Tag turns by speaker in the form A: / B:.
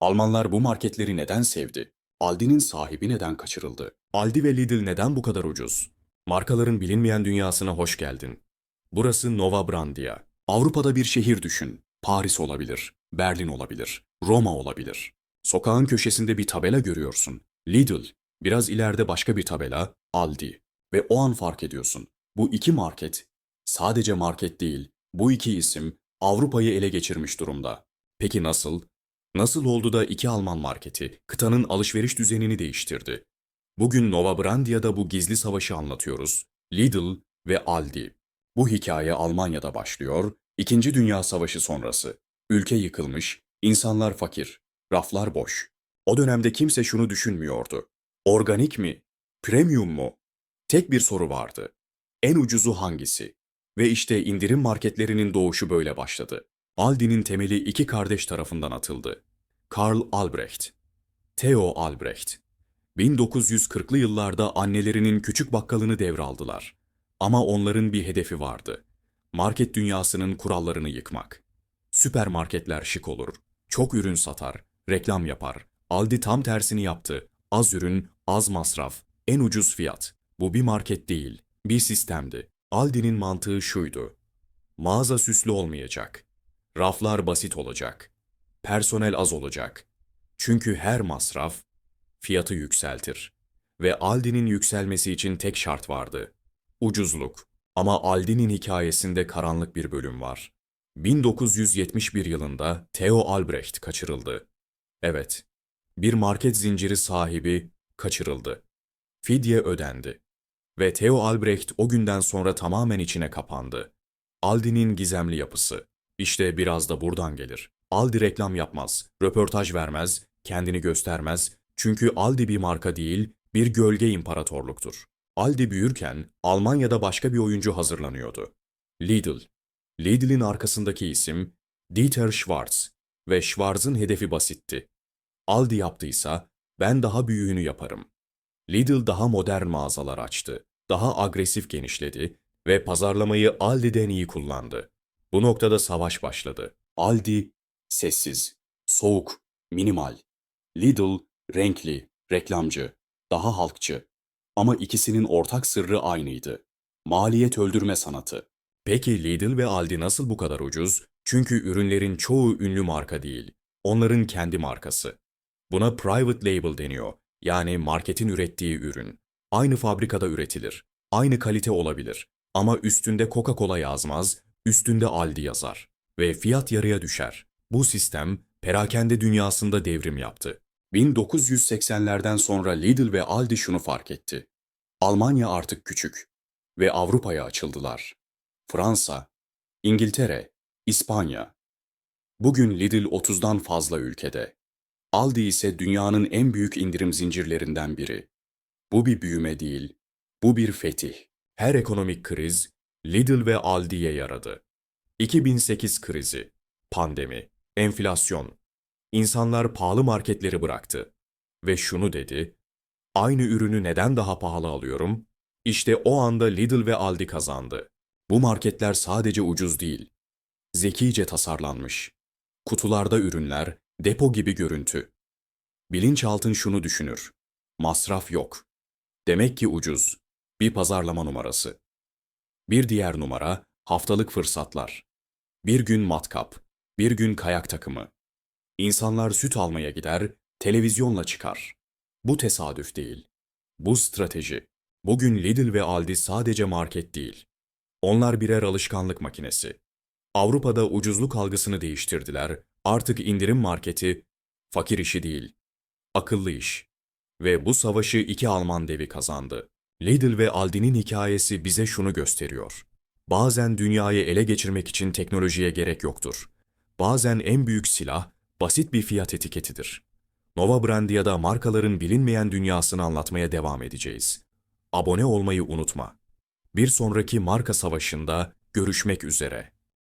A: Almanlar bu marketleri neden sevdi? Aldi'nin sahibi neden kaçırıldı? Aldi ve Lidl neden bu kadar ucuz? Markaların bilinmeyen dünyasına hoş geldin. Burası Nova Brandia. Avrupa'da bir şehir düşün. Paris olabilir, Berlin olabilir, Roma olabilir. Sokağın köşesinde bir tabela görüyorsun. Lidl. Biraz ileride başka bir tabela, Aldi. Ve o an fark ediyorsun. Bu iki market, sadece market değil, bu iki isim Avrupa'yı ele geçirmiş durumda. Peki nasıl? Nasıl oldu da iki Alman marketi kıtanın alışveriş düzenini değiştirdi? Bugün Nova Brandia'da bu gizli savaşı anlatıyoruz. Lidl ve Aldi. Bu hikaye Almanya'da başlıyor, İkinci Dünya Savaşı sonrası. Ülke yıkılmış, insanlar fakir, raflar boş. O dönemde kimse şunu düşünmüyordu. Organik mi? Premium mu? Tek bir soru vardı. En ucuzu hangisi? Ve işte indirim marketlerinin doğuşu böyle başladı. Aldi'nin temeli iki kardeş tarafından atıldı. Karl Albrecht, Theo Albrecht. 1940'lı yıllarda annelerinin küçük bakkalını devraldılar. Ama onların bir hedefi vardı. Market dünyasının kurallarını yıkmak. Süpermarketler şık olur, çok ürün satar, reklam yapar. Aldi tam tersini yaptı. Az ürün, az masraf, en ucuz fiyat. Bu bir market değil, bir sistemdi. Aldi'nin mantığı şuydu. Mağaza süslü olmayacak. Raflar basit olacak. Personel az olacak. Çünkü her masraf fiyatı yükseltir. Ve Aldi'nin yükselmesi için tek şart vardı. Ucuzluk. Ama Aldi'nin hikayesinde karanlık bir bölüm var. 1971 yılında Theo Albrecht kaçırıldı. Evet, bir market zinciri sahibi kaçırıldı. Fidye ödendi. Ve Theo Albrecht o günden sonra tamamen içine kapandı. Aldi'nin gizemli yapısı. İşte biraz da buradan gelir. Aldi reklam yapmaz, röportaj vermez, kendini göstermez. Çünkü Aldi bir marka değil, bir gölge imparatorluktur. Aldi büyürken Almanya'da başka bir oyuncu hazırlanıyordu. Lidl. Lidl'in arkasındaki isim Dieter Schwarz ve Schwarz'ın hedefi basitti. Aldi yaptıysa ben daha büyüğünü yaparım. Lidl daha modern mağazalar açtı, daha agresif genişledi ve pazarlamayı Aldi'den iyi kullandı. Bu noktada savaş başladı. Aldi sessiz, soğuk, minimal. Lidl renkli, reklamcı, daha halkçı. Ama ikisinin ortak sırrı aynıydı. Maliyet öldürme sanatı. Peki Lidl ve Aldi nasıl bu kadar ucuz? Çünkü ürünlerin çoğu ünlü marka değil. Onların kendi markası. Buna private label deniyor. Yani marketin ürettiği ürün. Aynı fabrikada üretilir. Aynı kalite olabilir. Ama üstünde Coca-Cola yazmaz, üstünde Aldi yazar. Ve fiyat yarıya düşer. Bu sistem perakende dünyasında devrim yaptı. 1980'lerden sonra Lidl ve Aldi şunu fark etti. Almanya artık küçük ve Avrupa'ya açıldılar. Fransa, İngiltere, İspanya. Bugün Lidl 30'dan fazla ülkede. Aldi ise dünyanın en büyük indirim zincirlerinden biri. Bu bir büyüme değil, bu bir fetih. Her ekonomik kriz Lidl ve Aldi'ye yaradı. 2008 krizi, pandemi, enflasyon. İnsanlar pahalı marketleri bıraktı. Ve şunu dedi, aynı ürünü neden daha pahalı alıyorum? İşte o anda Lidl ve Aldi kazandı. Bu marketler sadece ucuz değil, zekice tasarlanmış. Kutularda ürünler, depo gibi görüntü. Bilinçaltın şunu düşünür. Masraf yok. Demek ki ucuz. Bir pazarlama numarası. Bir diğer numara haftalık fırsatlar. Bir gün matkap, bir gün kayak takımı. İnsanlar süt almaya gider, televizyonla çıkar. Bu tesadüf değil. Bu strateji. Bugün Lidl ve Aldi sadece market değil. Onlar birer alışkanlık makinesi. Avrupa'da ucuzluk algısını değiştirdiler. Artık indirim marketi fakir işi değil, akıllı iş. Ve bu savaşı iki Alman devi kazandı. Lidl ve Aldi'nin hikayesi bize şunu gösteriyor. Bazen dünyayı ele geçirmek için teknolojiye gerek yoktur. Bazen en büyük silah basit bir fiyat etiketidir. Nova Brandia'da markaların bilinmeyen dünyasını anlatmaya devam edeceğiz. Abone olmayı unutma. Bir sonraki marka savaşında görüşmek üzere.